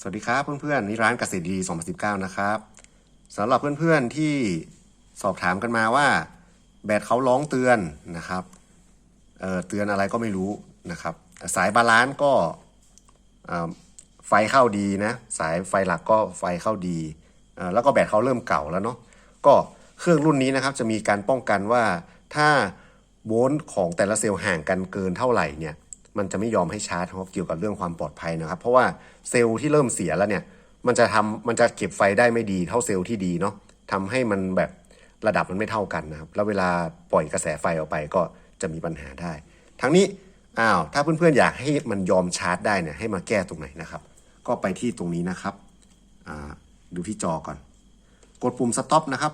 สวัสดีครับเพื่อนๆนี่ร้านเกษตรดี 2019 นะครับสำหรับเพื่อนๆที่สอบถามกันมาว่าแบตเขาร้องเตือนนะครับเเตือนอะไรก็ไม่รู้นะครับ สายบาลานซ์ก็ไฟเข้าดีนะ สายไฟหลักก็ไฟเข้าดีแล้วก็แบตเขาเริ่มเก่าแล้วเนาะก็เครื่องรุ่นนี้นะครับจะมีการป้องกันว่าถ้าโวลต์ของแต่ละเซลล์ห่างกันเกินเท่าไหร่เนี่ย มันจะไม่ยอมให้ชาร์จเพราะเกี่ยวกับเรื่องความปลอดภัยนะครับ เพราะว่าเซลล์ที่เริ่มเสียแล้วเนี่ย มันจะทำมันจะเก็บไฟได้ไม่ดีเท่าเซลล์ที่ดีเนาะทำให้มันแบบระดับมันไม่เท่ากันนะครับ แล้วเวลาปล่อยกระแสไฟออกไปก็จะมีปัญหาได้ ทั้งนี้อ้าวถ้าเพื่อนๆอยากให้มันยอมชาร์จได้เนี่ยให้มาแก้ตรงไหนนะครับ ก็ไปที่ตรงนี้นะครับอ่าดูที่จอก่อน กดปุ่ม stop นะครับ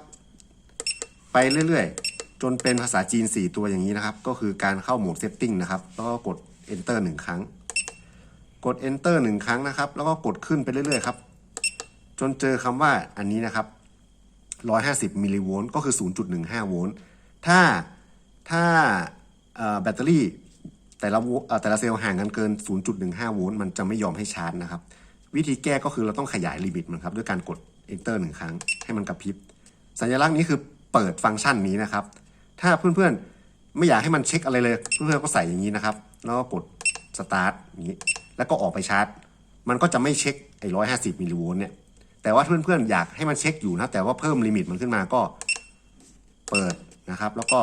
ไปเรื่อยๆ จนเป็นภาษาจีน 4 ตัวอย่างนี้นะครับ ก็คือการเข้าโหมด setting นะครับ แล้วก็กด enter 1 ครั้ง กด enter 1 ครั้งนะครับ แล้วก็กดขึ้นไปเรื่อยๆครับ จนเจอคำว่าอันนี้นะครับ 150มิลลิโวลต์ก็คือ 0.15 โวลต์ ถ้าถ้าแบตเตอรี่แต่ละวเอ่อแต่ละเซลล์ห่างกันเกิน 0.15 โวลต์ มันจะไม่ยอมให้ชาร์จนะครับ วิธีแก้ก็คือเราต้องขยายลิมิตมันครับด้วยการกด enter หนึ่งครั้งให้มันกระพริบ สัญลักษณ์นี้คือเปิดฟังก์ชันนี้นะครับ ถ้าเพื่อนๆ ไม่อยากให้มันเช็คอะไรเลยเพื่อนๆก็ใส่อย่างนี้นะครับ แล้วก็กด start อย่างนี้ แล้วก็ออกไปชาร์จ มันก็จะไม่เช็คไอ้ร้อยห้าสิบมิลลิโวลต์เนี่ยแต่ว่าเพื่อนๆอยากให้มันเช็คอยู่นะแต่ว่าเพิ่มลิมิตมันขึ้นมาก็เปิดนะครับ แล้วก็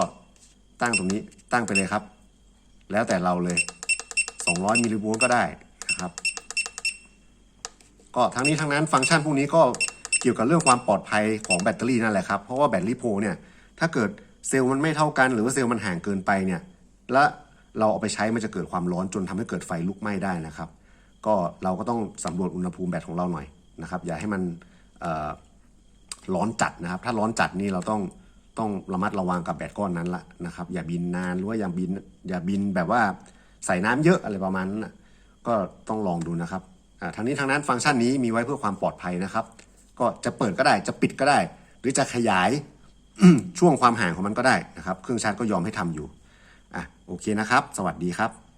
ตั้งตรงนี้ตั้งไปเลยครับ แล้วแต่เราเลย 200มิลลิโวลต์ก็ได้นะครับ ก็ทั้งนี้ทั้งนั้นฟังก์ชันพวกนี้ก็เกี่ยวกับเรื่องความปลอดภัยของแบตเตอรี่นั่นแหละครับ เพราะว่าแบตลิโพเนี่ยถ้าเกิด เซลล์มันไม่เท่ากัน หรือว่าเซลล์มันห่างเกินไปเนี่ยและเราเอาไปใช้มันจะเกิดความร้อนจนทำให้เกิดไฟลุกไหม้ได้นะครับ ก็เราก็ต้องสำรวจอุณหภูมิแบตของเราหน่อยนะครับอย่าให้มันร้อนจัดนะครับ ถ้าร้อนจัดนี่เราต้องต้องระมัดระวังกับแบตก้อนนั้นละนะครับ อย่าบินนานหรือว่าอย่าบินอย่าบินแบบว่าใส่น้ำเยอะอะไรประมาณนั้นนะก็ต้องลองดูนะครับอ่าทั้งนี้ทั้งนั้นฟังก์ชันนี้มีไว้เพื่อความปลอดภัยนะครับ ก็จะเปิดก็ได้จะปิดก็ได้ หรือจะขยาย ช่วงความห่างของมันก็ได้นะครับ เครื่องชาร์จก็ยอมให้ทำอยู่อะโอเคนะครับ สวัสดีครับ